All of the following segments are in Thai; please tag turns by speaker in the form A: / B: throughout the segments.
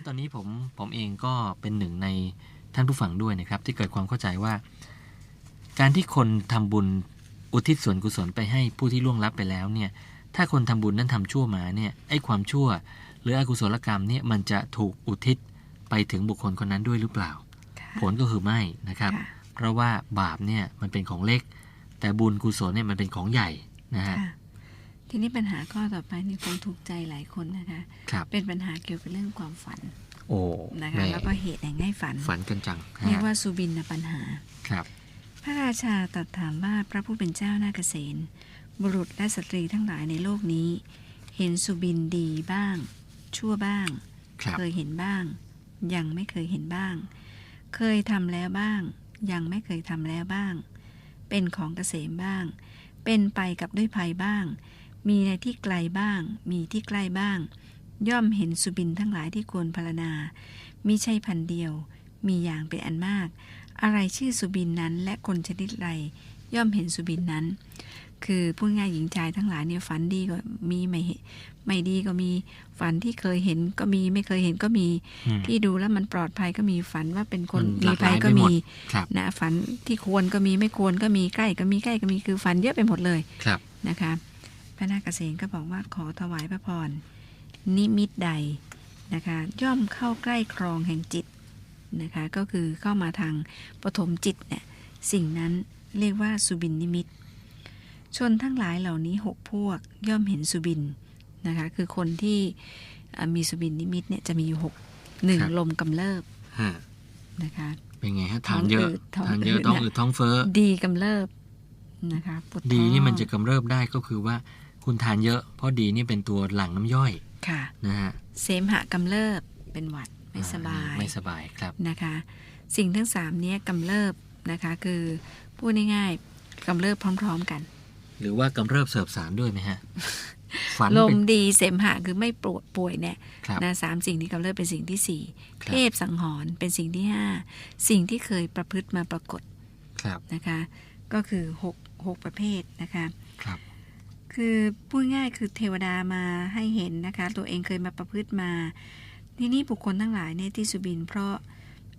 A: นั้นตอนนี้ผมผมเองก็เป็นหนึ่งในท่านผู้ฟังด้วยนะครับ ที่เกิดความเข้าใจว่า การที่คนทำบุญอุทิศส่วนกุศลไปให้ผู้ที่ล่วงลับไปแล้วเนี่ย ถ้าคนทำบุญนั้นทำชั่วมาเนี่ยไอ้ความชั่ว หรืออกุศลกรรมเนี่ยมันจะถูกอุทิศไปถึงบุคคลคนนั้นด้วยหรือเปล่า
B: ค่ะ
A: ผลก็คือไม่นะครับ
B: ค่ะ
A: เพราะว่าบาปเนี่ยมันเป็นของเล็ก แต่บุญกุศลเนี่ยมันเป็นของใหญ่นะฮะ
B: ค่ะ ทีนี้ปัญหาข้อต่อไปนี่คงถูกใจหลายคนนะคะ
A: ครับ
B: เป็นปัญหาเกี่ยวกับเรื่องความฝัน
A: โอ้
B: นะคะ
A: แม่
B: แล้วก็เหตุแห่งให้ฝัน
A: ฝันกันจัง
B: เรียก
A: ฮะ
B: ว่าสุบินปัญหา
A: ครับ
B: พระราชาตรัสถามว่าพระผู้เป็นเจ้านาเกษณบุรุษและสตรีทั้งหลายในโลกนี้ เห็นสุบินดีบ้าง ชั่วบ้าง
A: ครับ
B: เคยเห็นบ้าง ยังไม่เคยเห็นบ้าง เคยทำแล้วบ้าง ยังไม่เคยทำแล้วบ้าง เป็นของเกษมบ้าง เป็นไปกับด้วยภัยบ้าง มีในที่ไกลบ้าง มีที่ใกล้บ้าง ย่อมเห็นสุบินทั้งหลายที่ควรพรรณนามิใช่พันเดียว มีอย่างเป็นอันมาก อะไรชื่อสุบินนั้น และคนชนิดไรย่อมเห็นสุบินนั้น คือพูดง่ายหญิงชายทั้งหลายเนี่ยฝันดีก็มีไม่เห็นไม่ดีก็มีฝันที่เคยเห็นก็มีไม่เคยเห็นก็มี
A: อืม
B: ที่ดูแล้วมันปลอดภัยก็มีฝันว่าเป็นคน
A: มันห
B: มี
A: ลากห
B: ภั
A: ลาย
B: ยก็
A: ไปหม
B: มี
A: ดครับ
B: นะฝันที่ควรก็มีไม่ควรก็มีใกล้ก็มีใกล้ก็มีคือฝันเยอะไปหมดเลย
A: ครับ
B: นะคะพ ระนาคเษนก็บอกว่าขอถวายพระพร นิมิตใดนะคะ ย่อมเข้าใกล้ครองแห่งจิตนะคะ ก็คือเข้ามาทางปฐมจิตเนี่ยสิ่งนั้นเรียกว่าสุบินนิมิต ชนทั้งหลายเหล่านี้หกพวกย่อมเห็นสุบินนะคะ คือคนที่อ่ามีสุบินนิมิตเนี่ยจะมีอยู่หกหนึ่ง
A: ครับ
B: ลมกำเริบ
A: ฮะ
B: นะคะ
A: เป็นไงฮะ
B: ท้
A: ทา
B: อนง
A: เยอะ
B: อืดท้อง
A: ทานเยอะ
B: อืด
A: ท้อง
B: เนี่ย
A: อืดท้องเฟ้อ
B: ดีกำเริบนะคะปวดท้อง
A: ดีนี่มันจะกำเริบได้ก็คือว่า คุณทานเยอะเพราะดีนี่เป็นตัวหลั่งน้ำย่อย
B: ค่ะ
A: นะฮะ
B: เสมหะกำเริบเป็นหวัดไม่สบาย
A: ไม่สบายครับ
B: นะคะ สิ่งทั้งสามเนี้ยกำเริบนะคะคือพูดง่ายๆกำเริบพร้อม ๆกัน
A: หรือว่ากำเริบเสิร์ฟสารด้วยไหมฮะฝัน
B: ลม
A: เป็น
B: ดีเสมหะคือไม่ปวดป่วยเนี่ย
A: ครับ
B: นะสามสิ่งที่กำเริบเป็นสิ่งที่สี่
A: ครับ
B: เทพสังหรณ์เป็นสิ่งที่ห้าสิ่งที่เคยประพฤติมาปรากฏ
A: ครับ
B: นะคะ ก็คือหกหกประเภทนะคะ
A: คื
B: อพูดง่ายคือเทวดามาให้เห็นนะคะ ตัวเองเคยมาประพฤติมา ทีนี้บุคคลทั้งหลายเนี่ยที่สุบิน เพราะ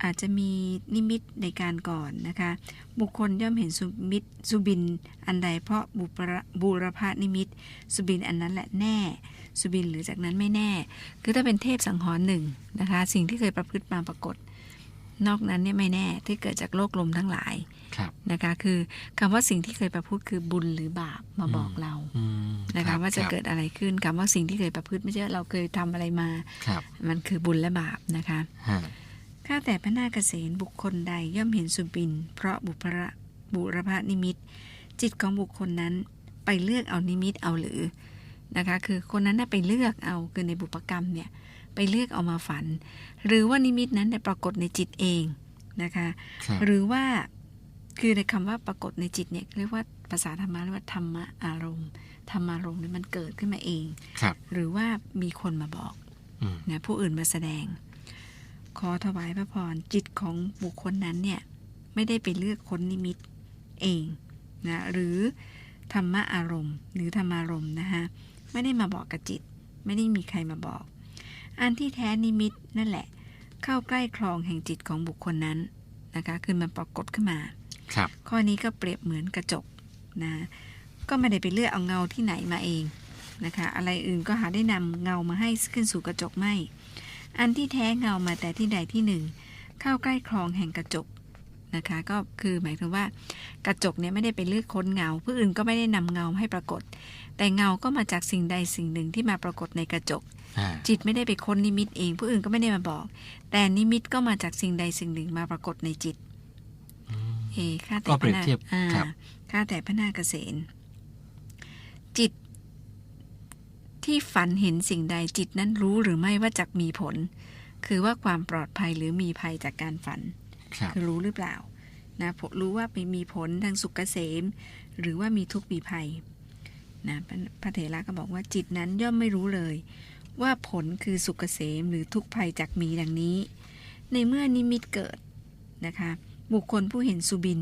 B: อาจจะมีนิมิตในการก่อนนะคะ บุคคลย่อมเห็นสุมิตสุบินอันใดเพราะบุรบูรพานิมิต สุบินอันนั้นแหละแน่ สุบินหรือจากนั้นไม่แน่ คือถ้าเป็นเทพสังหรณ์หนึ่งนะคะ สิ่งที่เคยประพฤติมาปรากฏ นอกนั้นเนี่ยไม่แน่ที่เกิดจากโลกลมทั้งหลาย นะคะคือคำว่าสิ่งที่เคยประพฤติคือบุญหรือบาปมาบอกเรา
A: อืม
B: นะ
A: รั
B: คะ
A: บ
B: ว่าจะ
A: รับ
B: เกิดอะไรขึ้นคำว่าสิ่งที่เคยประพฤติไม่ใช่ว่าเราเคยทำอะไรมา
A: ครับ
B: มันคือบุญและบาปนะคะ
A: ฮะ
B: ข้าแต่พระนาคเษนบุคคลใดย่อมเห็นสุบิน เพราะบุพระบุรพนิมิต จิตของบุคคลนั้นไปเลือกเอานิมิตเอาหรือนะคะคือคนนั้นน่ะไปเลือกเอาคือในบุพกรรมเนี่ยไปเลือกเอามาฝัน หรือว่านิมิตนั้นได้ปรากฏในจิตเองนะคะ
A: ครับ
B: หรือว่า คือในคำว่าปรากฏในจิตเนี่ยเรียกว่าภาษาธรรมะเรียกว่าธรรมะอารมณ์ธรรมารมณ์เนี่ยมันเกิดขึ้นมาเอง
A: ครับ
B: หรือว่ามีคนมาบอก
A: อืม
B: นะผู้อื่นมาแสดง ขอถวายพระพรจิตของบุคคลนั้นเนี่ยไม่ได้ไปเลือกค้นนิมิตเองนะหรือธรรมะอารมณ์ หรือธรรมารมณ์นะคะไม่ได้มาบอกกับจิต ไม่ได้มีใครมาบอก อันที่แท้นิมิตนั่นแหละ เข้าใกล้คลองแห่งจิตของบุคคลนั้นนะคะคือมันปรากฏขึ้นมา
A: ครับ
B: ข้อนี้ก็เปรียบเหมือนกระจกนะก็ไม่ได้ไปเลือกเอาเงาที่ไหนมาเองนะคะอะไรอื่นก็หาได้นำเงามาให้ขึ้นสู่กระจกไม่ อันที่แท้เงามาแต่ที่ใดที่หนึ่ง เข้าใกล้คลองแห่งกระจกนะคะก็คือหมายถึงว่ากระจกเนี่ยไม่ได้ไปเลือกค้นเงาผู้อื่นก็ไม่ได้นำเงาให้ปรากฏ แต่เงาก็มาจากสิ่งใดสิ่งหนึ่งที่มาปรากฏในกระจก
A: อ่า
B: จิตไม่ได้ไปค้นนิมิตเอง ผู้อื่นก็ไม่ได้มาบอก แต่นิมิตก็มาจากสิ่งใดสิ่งหนึ่งมาปรากฏในจิต
A: อืม
B: เอข้าแต่
A: ก็เปรียบเทียบ
B: อ่า
A: ครับ
B: ข้าแต่พระนาคเษนจิตที่ฝันเห็นสิ่งใดจิตนั้นรู้หรือไม่ว่าจักมีผล คือว่าความปลอดภัยหรือมีภัยจากการฝัน
A: ครับ
B: คือรู้หรือเปล่านะผลรู้ว่าไปมีผลทางสุขเกษม หรือว่ามีทุกข์มีภัยนะพระพระเถระก็บอกว่าจิตนั้นย่อมไม่รู้เลย ว่าผลคือสุขเกษมหรือทุกข์ภัยจากมีดังนี้ ในเมื่อนิมิตเกิดนะคะ บุคคลผู้เห็นสุบิน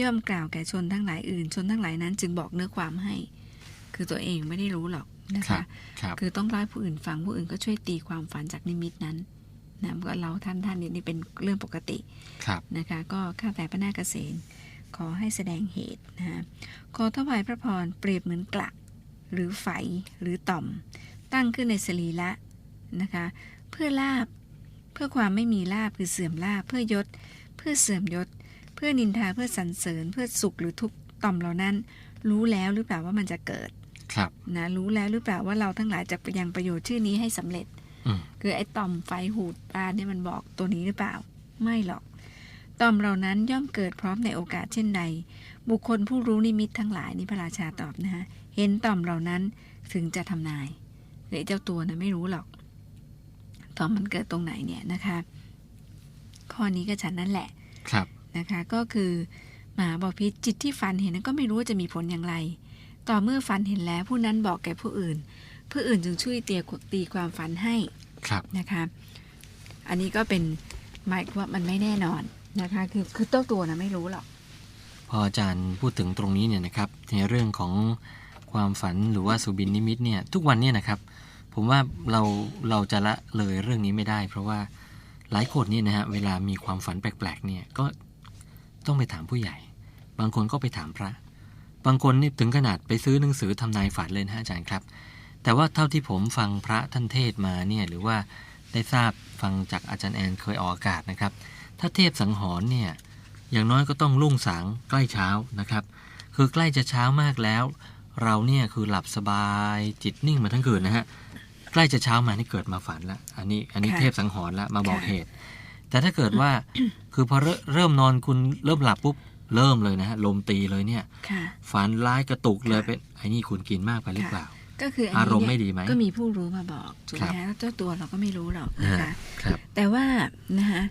B: ย่อมกล่าวแก่ชนทั้งหลายอื่น ชนทั้งหลายนั้นจึงบอกเนื้อความให้ คือตัวเองไม่ได้รู้หรอกนะ
A: ครั
B: คะ
A: บครับ
B: คือต้องเล่าให้ผู้อื่นฟังผู้อื่นก็ช่วยตีความฝันจากนิมิตนั้นนะก็เราท่านท่านนี่นี่เป็นเรื่องปกติ
A: ครับ
B: นะคะ ก็ข้าแต่พระนาคเษนขอให้แสดงเหตุนะคะขอถวายพระพรเปรียบเหมือนกละหรือไฝหรือต่อม ตั้งขึ้นในสรีระนะคะ เพื่อลาบ เพื่อความไม่มีลาบคือเสื่อมลาบเพื่อยศเพื่อเสื่อมยศ เพื่อนินทาเพื่อสรรเสริญ เพื่อสุขหรือทุกข์ต่อมเหล่านั้น รู้แล้วหรือเปล่าว่ามันจะเกิด
A: ครับ
B: นะรู้แล้วหรือเปล่าว่าเราทั้งหลายจะยังประโยชน์ชื่อนี้ให้สำเร็จ
A: อืม
B: คือไอ้ต่อมไฟหูดปลาเนี่ยมันบอกตัวนี้หรือเปล่า ไม่หรอกต่อมเหล่านั้นย่อมเกิดพร้อมในโอกาสเช่นใด บุคคลผู้รู้นิมิตทั้งหลายนี่พระราชาตอบนะฮะเห็นต่อมเหล่านั้นถึงจะทำนายหรือไอ้เจ้าตัวนะไม่รู้หรอกต่อมมันเกิดตรงไหนเนี่ยนะคะ ข้อนี้ก็ฉันนั่นแหละ
A: ครับ
B: นะคะ ก็คือมหาบอพิษจิตที่ฝันเห็นนั้นก็ไม่รู้ว่าจะมีผลอย่างไร ต่อเมื่อฝันเห็นแล้วผู้นั้นบอกแก่ผู้อื่น ผู้อื่นจึงช่วยเตียตีความฝันให้
A: ครับ
B: นะคะอันนี้ก็เป็นหมายความว่ามันไม่แน่นอนนะคะ คือคือเจ้าตัวนะไม่รู้หรอก
A: พออาจารย์พูดถึงตรงนี้เนี่ยนะครับในเรื่องของความฝันหรือว่าสุบินนิมิตเนี่ยทุกวันเนี่ยนะครับ ผมว่าเราเราจะละเลยเรื่องนี้ไม่ได้ เพราะว่า หลายคนเนี่ยนะฮะเวลามีความฝันแปลกๆเนี่ยก็ต้องไปถามผู้ใหญ่ บางคนก็ไปถามพระ บางคนนี่ถึงขนาดไปซื้อหนังสือทำนายฝันเลยนะอาจารย์ครับ แต่ว่าเท่าที่ผมฟังพระท่านเทศมาเนี่ยหรือว่าได้ทราบฟังจากอาจารย์แอนเคยออกอากาศนะครับ ถ้าเทพสังหรณ์เนี่ยอย่างน้อยก็ต้องรุ่งสางใกล้เช้านะครับ คือใกล้จะเช้ามากแล้ว เราเนี่ยคือหลับสบายจิตนิ่งมาทั้งคืนนะฮะ ใกล้จะเช้ามานี่เกิดมาฝันละอันนี้อันนี้
B: ค่ะ
A: เทพสังหรณ์ละมาบอก
B: ค่ะ
A: เหตุ แต่ถ้าเกิดว่าคือพอเริ่มเริ่มนอนคุณเริ่มหลับปุ๊บเริ่มเลยนะฮะลมตีเลยเนี่ย
B: ค่ะ
A: ฝันร้ายกระตุกเลย
B: ค่ะ
A: เป็นไอ้นี่คุณกินมากไปหรือเปล่า
B: ก็คืออัน
A: อารมณ์
B: นี้
A: ไม่
B: เนี่ย
A: ดีไหม
B: ก็มีผู้รู้มาบอกถูกไหม
A: ครั
B: ฮะ
A: บ
B: เจ้าตัวเราก็ไม่รู้หรอกนะคะ
A: ครับ
B: แต่ว่านะคะ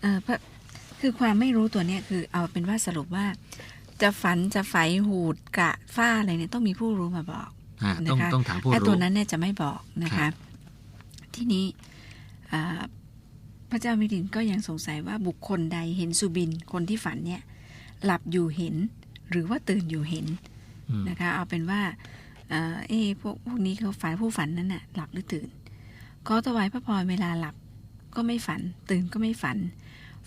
B: เอ่อพระคือความไม่รู้ตัวเนี้ยคือเอาเป็นว่าสรุปว่า จะฝันจะไฝหูดกะฝ้าอะไรเนี่ยต้องมีผู้รู้มาบอก
A: อ่าต้อง
B: นะคะ
A: ต้องถามผู้
B: ไอ้
A: รู้
B: ตัวนั้นเนี่ยจะไม่บอกนะ
A: ครั
B: คะ
A: บ
B: ทีนี้อ่าพระเจ้ามิลินก็ยังสงสัยว่าบุคคลใดเห็นสุบินคนที่ฝันเนี่ยหลับอยู่เห็น หรือว่าตื่นอยู่เห็น
A: อืม
B: นะคะ เอาเป็นว่าเอ่อเอ๊ะพวกพวกนี้เขาฝันผู้ฝันนั้นน่ะหลับหรือตื่นขอถวายพระพรเวลาหลับก็ไม่ฝัน ตื่นก็ไม่ฝัน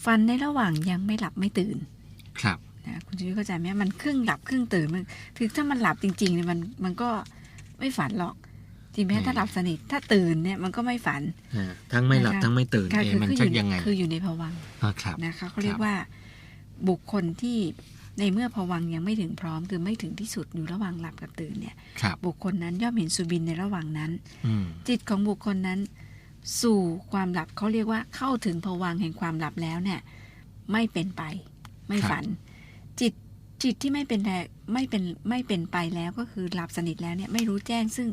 B: ฝันในระหว่างยังไม่หลับไม่ตื่น
A: ครับ
B: นะคุณชีวิตเข้าใจไหมมันครึ่งหลับครึ่งตื่นมันถึงถ้ามันหลับจริงๆเนี่ยมันมันก็ ไม่ฝันหรอกจริงไหม
A: อืม
B: ถ้าหลับสนิทถ้าตื่นเนี่ยมันก็ไม่ฝัน
A: อ่าทั้งไม่หลับ
B: นะคะ
A: ทั้งไม่ตื่น
B: ค่ะ
A: เอะ
B: คือ
A: มัน
B: คืออ
A: ชัก
B: ยู่ใน
A: ยังไง
B: คืออยู่ในภวังค์
A: อ่าครับ
B: นะคะเขาเรีย
A: ค
B: ก
A: รับ
B: ว่าบุคคลที่ในเมื่อภวังค์ยังไม่ถึงพร้อมคือไม่ถึงที่สุดอยู่ระหว่างหลับกับตื่นเนี่ย
A: ครับ
B: บุคคลนั้นย่อมเห็นสุบินในระหว่างนั้น
A: อืม
B: จิตของบุคคลนั้น สู่ความหลับเขาเรียกว่าเข้าถึงภวังค์แห่งความหลับแล้วเนี่ยไม่เป็นไป ไม่ฝัน จิต จิตที่ไม่เป็นแรไม่เป็นไม่เป็นไปแล้วก็คือหลับสนิทแล้วเนี่ยไม่รู้แจ้งซึ่ง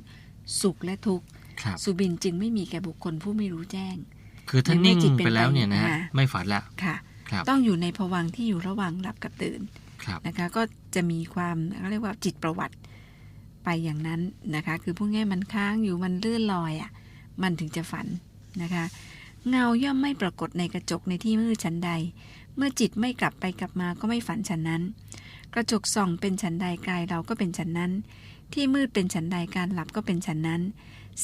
B: สุขและทุกข์
A: ครับ
B: สุบินจึงไม่มีแก่บุคคลผู้ไม่รู้แจ้ง
A: คือถ้า
B: ในเมื่
A: นิ่
B: องจิตเป็น
A: ไปแล้วเนี่ยนะฮะ
B: ไปอ่า
A: ไม่ฝันละ
B: ค่ะ
A: ครับ
B: ต้องอยู่ในภวังค์ที่อยู่ระหว่างหลับกับตื่น
A: ครับ
B: นะคะก็จะมีความเขาเรียกว่าจิตประวัติไปอย่างนั้นนะคะ คือพูดง่ายๆมันค้างอยู่มันเลื่อนลอยอะ่ะ มันถึงจะฝันนะคะ เงาย่อมไม่ปรากฏในกระจกในที่มืดชั้นใด เมื่อจิตไม่กลับไปกลับมาก็ไม่ฝันฉันนั้น กระจกส่องเป็นฉันใดกายเราก็เป็นฉันนั้น ที่มืดเป็นฉันใดการหลับก็เป็นฉันนั้น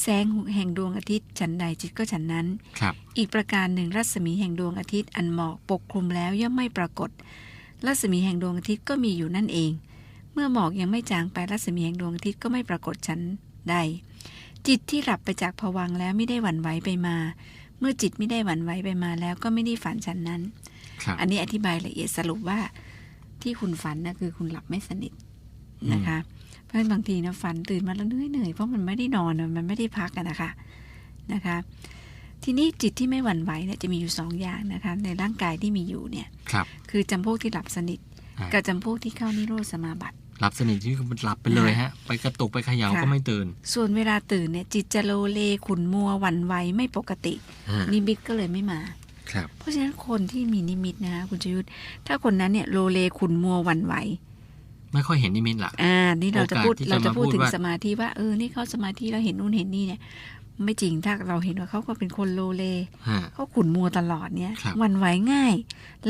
B: แสงแห่งดวงอาทิตย์ฉันใดจิตก็ฉันนั้น
A: ครับ
B: อีกประการหนึ่งรัศมีแห่งดวงอาทิตย์อันหมอกปกคลุมแล้วย่อมไม่ปรากฏ รัศมีแห่งดวงอาทิตย์ก็มีอยู่นั่นเอง เมื่อหมอกยังไม่จางไปรัศมีแห่งดวงอาทิตย์ก็ไม่ปรากฏชั้นใด จิตที่หลับไปจากภวังค์แล้วไม่ได้หวั่นไหวไปมา เมื่อจิตไม่ได้หวั่นไหวไปมาแล้วก็ไม่ได้ฝันชั้นนั้น
A: ครับ
B: อันนี้อธิบายละเอียดสรุปว่า ที่คุณฝันนะคือคุณหลับไม่สนิทนะคะ เพราะฉะนั้นบางทีนะฝันตื่นมาแล้วเหนื่อยเหนื่อยๆเพราะมันไม่ได้นอนอะมันไม่ได้พักกันนะคะนะคะ ทีนี้จิตที่ไม่หวั่นไหวเนี่ยจะมีอยู่สองอย่างนะคะในร่างกายที่มีอยู่เนี่ย
A: ครับ
B: คือจำพวกที่หลับสนิท
A: อ่า
B: กับจำพวกที่เข้านิโรธสมาบัติ
A: หลับสนิทที่คือมันหลับไปเลยฮะ ไปกระตุกไปเขย่า
B: ค่ะ
A: ก็ไม่ตื่น
B: ส่วนเวลาตื่นเนี่ยจิตจะโลเลขุนมัวหวั่นไหวไม่ปกติ
A: อ่า
B: นิมิตก็เลยไม่มา
A: ครับ
B: เพราะฉะนั้นคนที่มีนิมิตนะคะคุณชยุทธถ้าคนนั้นเนี่ยโลเลขุนมัวหวั่นไหว
A: ไม่ค่อยเห็นนิมิตละ
B: อ่า นี่เราจะพูด
A: โอกาสที่จะ
B: เราจะพูด
A: มาพูด
B: ถึง
A: ว่า
B: สมาธิว่าเออนี่เขาสมาธิเราเห็นนู่นเห็นนี่เนี่ย ไม่จริงถ้าเราเห็นว่าเขาก็เป็นคนโลเล
A: ฮะ
B: เขาขุนมัวตลอดเนี่ย
A: ครับ
B: หวันไหวง่าย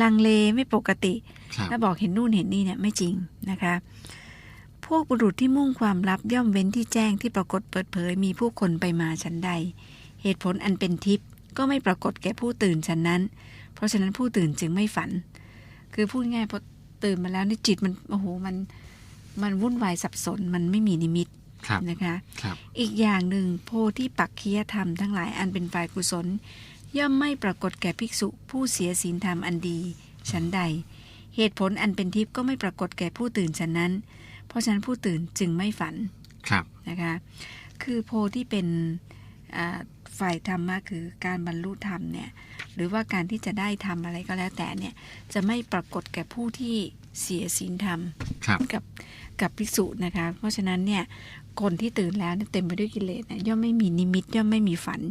B: ลังเลไม่ปกติ
A: ครับ
B: ถ้าบอกเห็นนู่นเห็นนี่เนี่ยไม่จริงนะคะพวกบุรุษที่มุ่งความลับย่อมเว้นที่แจ้งที่ปรากฏเปิดเผยมีผู้คนไปมาชั้นใด เหตุผลอันเป็นทิพย์ ก็ไม่ปรากฏแก่ผู้ตื่นฉันนั้น เพราะฉะนั้นผู้ตื่นจึงไม่ฝัน คือพูดง่ายพอตื่นมาแล้วนี่จิตมันโอ้โหมันมันวุ่นวายสับสนมันไม่มีนิมิต
A: ครับ
B: นะคะ
A: ครับ
B: อีกอย่างหนึ่งโพธิปักคียธรรมทั้งหลายอันเป็นฝ่ายกุศล ย่อมไม่ปรากฏแก่ภิกษุผู้เสียศีลธรรมอันดีฉันใด เหตุผลอันเป็นทิพย์ก็ไม่ปรากฏแก่ผู้ตื่นฉันนั้น เพราะฉะนั้นผู้ตื่นจึงไม่ฝัน
A: ครับ
B: นะคะ คือโพที่เป็นอ่า ฝ่ายธรรมะคือการบรรลุธรรมเนี่ยหรือว่าการที่จะได้ทำอะไรก็แล้วแต่เนี่ยจะไม่ปรากฏแก่ผู้ที่เสียศีลธรรม
A: ครับ
B: กับกับภิกษุนะคะ เพราะฉะนั้นเนี่ยคนที่ตื่นแล้วเนี่ยเต็มไปด้วยกิเลสนะย่อมไม่มีนิมิตย่อมไม่มีฝัน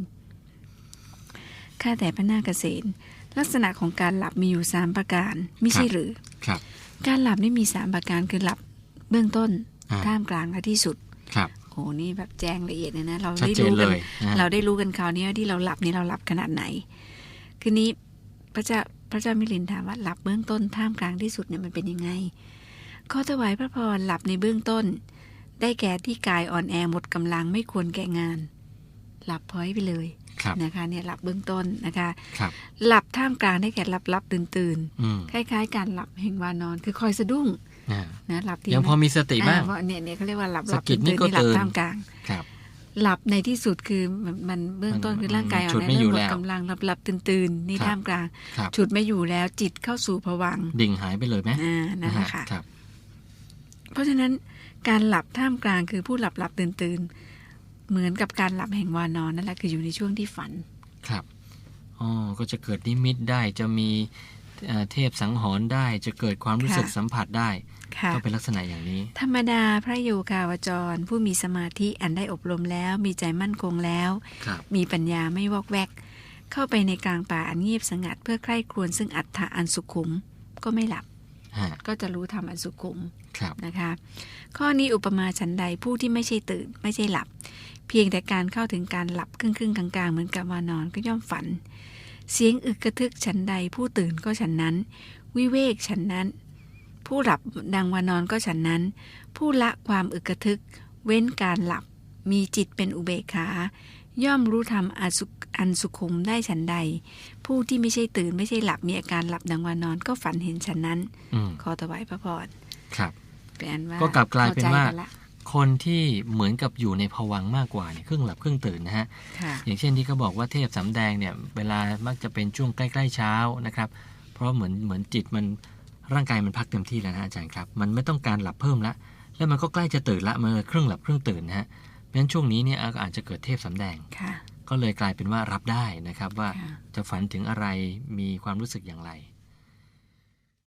B: ข้าแต่พระนาคเษนลักษณะของการหลับมีอยู่สามประการไม่ใช่หรือ
A: ครับ
B: การหลับนี่มีสามประการคือหลับเบื้องต้น
A: อ่า
B: ท่ามกลางและที่สุด
A: ครับ
B: โหนี่แบบแจ้งละเอียดเลยนะ เรา
A: ชัด
B: ได้
A: เจน
B: รู้
A: เล
B: กัน
A: ยนะฮะ
B: เราได้รู้กันคราวนี้ว่าที่เราหลับนี่เราหลับขนาดไหน คืนนี้พระเจ้าพระเจ้ามิลินถามว่าหลับเบื้องต้นท่ามกลางที่สุดเนี่ยมันเป็นยังไงขอถวายพระพรหลับในเบื้องต้น ได้แก่ที่กายอ่อนแอหมดกำลังไม่ควรแก่งาน หลับพอยไปเลย
A: ครับ
B: นะคะเนี่ยหลับเบื้องต้นนะคะ
A: ครับ
B: หลับท่ามกลางได้แก่หลับหลับตื่นตื่น
A: อืม
B: ๆคล้าย ๆ การหลับแห่งวานอน คือคอยสะดุ้ง
A: อ่า
B: นะหลับที
A: ยังพอมีสติบ้าง
B: อ่เพระเนี่ยเนี่ยเขาเรียกว่าหลับหลับ
A: สะกิดนี่
B: ตื่นๆ
A: ก็
B: นี่หลับ
A: ตื่น
B: ท่ามกลาง
A: ครับ
B: หลับในที่สุดคือมันมันเบื้องต้น
A: มัน
B: คือร่างกายอ่อน
A: ฉุด
B: แอ
A: ไม่อยู่
B: เริ่มหมด
A: แล้ว
B: กำลังหลับหลับตื่นตื่นๆนี่
A: ครับ
B: ท่ามกลาง
A: ครับ
B: ฉุดไม่อยู่แล้วจิตเข้าสู่ผวังค์
A: ดิ่งหายไปเลยไหม
B: อ่านั่นแหละค่ะ
A: ครับ
B: เพราะฉะนั้นการหลับท่ามกลางคือผู้หลับหลับตื่นตื่นๆเหมือนกับการหลับแห่งวานอนนั่นแหละคืออยู่ในช่วงที่ฝัน
A: ครับอ๋อก็จะเกิดนิมิตได้จะมี เอ่อเทพสังหรณ์ได้จะเกิดความรู้สึก
B: ค่ะ
A: สัมผัสได้
B: ค่ะ
A: ก็เป็นลักษณะอย่างนี้
B: ธรรมดาพระโยคาวจร ผู้มีสมาธิอันได้อบรมแล้ว มีใจมั่นคงแล้ว
A: ครับ
B: มีปัญญาไม่วอกแวก เข้าไปในกลางป่าอันเงียบสงัด เพื่อใคร่ครวญซึ่งอัฏฐะอันสุขุมก็ไม่หลับ
A: ฮะ
B: ก็จะรู้ธรรมอันสุขุม
A: ครับ
B: นะคะ ข้อนี้อุปมาฉันใดผู้ที่ไม่ใช่ตื่น ไม่ใช่หลับ เพียงแต่การเข้าถึงการหลับครึ่งครึ่งๆกลางๆ เหมือนกับวานอนก็ย่อมฝัน เสียงอึกกระทึกฉันใดผู้ตื่นก็ฉันนั้น วิเวกฉันนั้น ผู้หลับดังวานอนก็ฉันนั้น ผู้ละความอึกกระทึก เว้นการหลับ มีจิตเป็นอุเบกขา ย่อมรู้ธรรมอันสุอันสุขุมได้ฉันใด ผู้ที่ไม่ใช่ตื่นไม่ใช่หลับมีอาการหลับดังวานอนก็ฝันเห็นฉันนั้น
A: อืม
B: ขอถวายพระพร
A: ครับ
B: เป็นอันว่า
A: ก็กลับกลายเป็นว่า
B: ข้ใจกัละ
A: คนที่เหมือนกับอยู่ในภวังค์มากกว่าเนี่ยครึ่งหลับครึ่งตื่นนะฮะ
B: ค่ะ
A: อย่างเช่นที่เขาบอกว่าเทพสำแดงเนี่ยเวลามักจะเป็นช่วงใกล้ๆเช้านะครับเพราะเหมือนเหมือนจิตมันร่างกายมันพักเต็มที่แล้วนะอาจารย์ครับมันไม่ต้องการหลับเพิ่มละแล้วมันก็ใกล้จะตื่นละมันเลยครึ่งหลับครึ่งตื่นนะฮะเพราะฉะนั้นช่วงนี้เนี่ยอาจจะเกิดเทพสำแดง
B: ค่ะ
A: ก็เลยกลายเป็นว่ารับได้นะครับว่า
B: ค่ะ
A: จะฝันถึงอะไรมีความรู้สึกอย่างไร